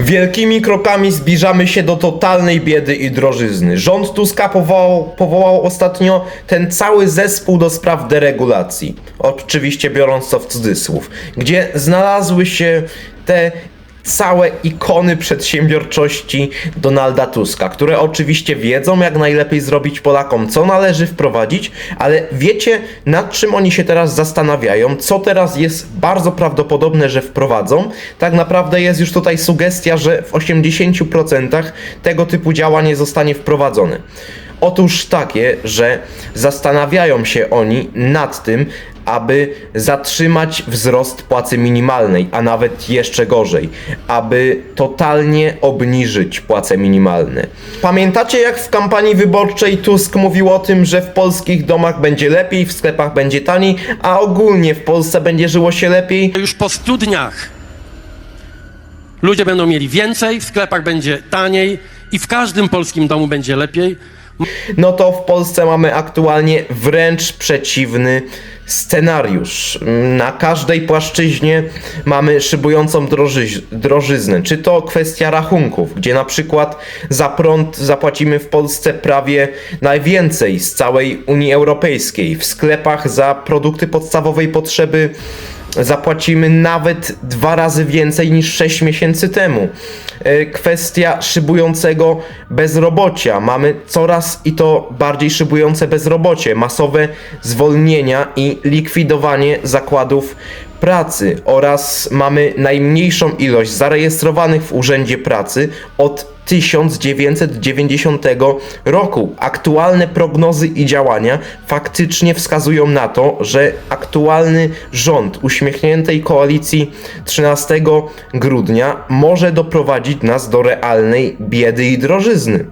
Wielkimi krokami zbliżamy się do totalnej biedy i drożyzny. Rząd Tuska powołał, powołał ostatnio ten cały zespół do spraw deregulacji. Oczywiście biorąc to w cudzysłów, gdzie znalazły się te całe ikony przedsiębiorczości Donalda Tuska, które oczywiście wiedzą, jak najlepiej zrobić Polakom, co należy wprowadzić, ale wiecie, nad czym oni się teraz zastanawiają, co teraz jest bardzo prawdopodobne, że wprowadzą. Tak naprawdę jest już tutaj sugestia, że w 80% tego typu działanie zostanie wprowadzone. Otóż takie, że zastanawiają się oni nad tym, aby zatrzymać wzrost płacy minimalnej, a nawet jeszcze gorzej, aby totalnie obniżyć płace minimalne. Pamiętacie jak w kampanii wyborczej Tusk mówił o tym, że w polskich domach będzie lepiej, w sklepach będzie taniej, a ogólnie w Polsce będzie żyło się lepiej? Już po studniach ludzie będą mieli więcej, w sklepach będzie taniej i w każdym polskim domu będzie lepiej. No to w Polsce mamy aktualnie wręcz przeciwny scenariusz. Na każdej płaszczyźnie mamy szybującą drożyz- drożyznę. Czy to kwestia rachunków, gdzie na przykład za prąd zapłacimy w Polsce prawie najwięcej z całej Unii Europejskiej. W sklepach za produkty podstawowej potrzeby zapłacimy nawet dwa razy więcej niż 6 miesięcy temu. E, Kwestia szybującego bezrobocia. Mamy coraz i to bardziej szybujące bezrobocie, masowe zwolnienia i likwidowanie zakładów pracy oraz mamy najmniejszą ilość zarejestrowanych w Urzędzie Pracy od 1990 roku. Aktualne prognozy i działania faktycznie wskazują na to, że aktualny rząd uśmiechniętej koalicji 13 grudnia może doprowadzić nas do realnej biedy i drożyzny.